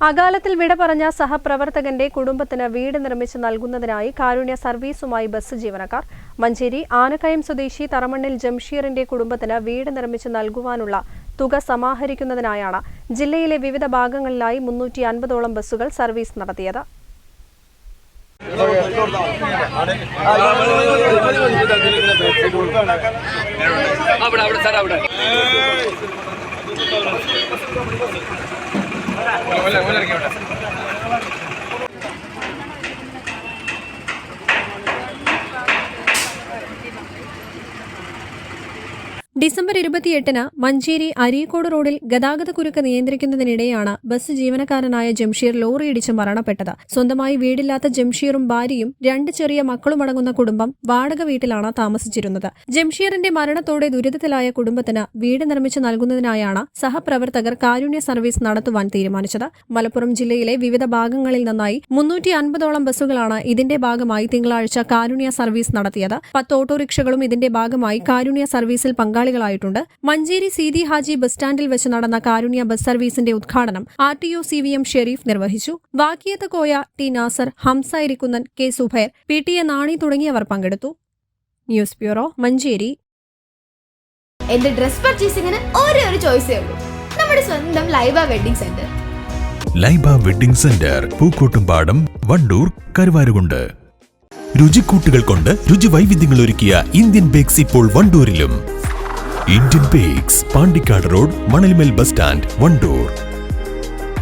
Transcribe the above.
അകാലത്തിൽ വിട പറഞ്ഞ സഹപ്രവർത്തകന്റെ കുടുംബത്തിന് വീട് നിർമ്മിച്ച് നൽകുന്നതിനായി കാരുണ്യ സർവീസുമായി ബസ് ജീവനക്കാർ. മഞ്ചേരി ആനക്കയം സ്വദേശി തറമണ്ണിൽ ജംഷീറിന്റെ കുടുംബത്തിന് വീട് നിർമ്മിച്ച് നൽകുവാനുള്ള തുക സമാഹരിക്കുന്നതിനായാണ് ജില്ലയിലെ വിവിധ ഭാഗങ്ങളിലായി മുന്നൂറ്റി അൻപതോളം ബസ്സുകൾ സർവീസ് നടത്തിയത്. உள்ள உள்ள இருக்க ഡിസംബർ ഇരുപത്തിയെട്ടിന് മഞ്ചേരി അരീക്കോട് റോഡിൽ ഗതാഗതക്കുരുക്ക് നിയന്ത്രിക്കുന്നതിനിടെയാണ് ബസ് ജീവനക്കാരനായ ജംഷീർ ലോറിയിടിച്ച് മരണപ്പെട്ടത്. സ്വന്തമായി വീടില്ലാത്ത ജംഷീറും ഭാര്യയും രണ്ട് ചെറിയ മക്കളുമടങ്ങുന്ന കുടുംബം വാടക വീട്ടിലാണ് താമസിച്ചിരുന്നത്. ജംഷീറിന്റെ മരണത്തോടെ ദുരിതത്തിലായ കുടുംബത്തിന് വീട് നിർമ്മിച്ചു നൽകുന്നതിനായാണ് സഹപ്രവർത്തകർ കാരുണ്യ സർവീസ് നടത്തുവാൻ തീരുമാനിച്ചത്. മലപ്പുറം ജില്ലയിലെ വിവിധ ഭാഗങ്ങളിൽ നിന്നായി മുന്നൂറ്റി അൻപതോളം ബസ്സുകളാണ് ഇതിന്റെ ഭാഗമായി തിങ്കളാഴ്ച കാരുണ്യ സർവീസ് നടത്തിയത്. പത്ത് ഓട്ടോറിക്ഷകളും ഇതിന്റെ ഭാഗമായി കാരുണ്യ സർവീസിൽ പങ്കാളികളായിട്ടുണ്ട് മഞ്ചേരി സീതി ഹാജി ബസ് സ്റ്റാൻഡിൽ വെച്ച് നടന്ന കാരുണ്യ ബസ് സർവീസിന്റെ ഉദ്ഘാടനം R T O C V M Shereef നിർവഹിച്ചു. Vakkiyath Koya T Nasar Hamza Irikkunnan K Subair P T A Nani തുടങ്ങിയവർ പങ്കെടുത്തു. News bureau Manjeri. എന്റെ ഡ്രസ് പർച്ചേസിംഗിന് ഒരേ ഒരു ചോയ്സേ ഉള്ളൂ. നമ്മുടെ സ്വന്തം Laiba wedding centre. Laiba wedding centre Pookkottumpadam Wandoor Karuvarakundu. രുചിക്കൂട്ടുകൾ കൊണ്ട് രുചി വൈവിധ്യങ്ങൾ ഒരുക്കിയ ഇന്ത്യൻ ബേക്സ് ഇപ്പോൾ വണ്ടൂരിലും. Indian bakes Pandikkad road Manalmel bus stand Wandoor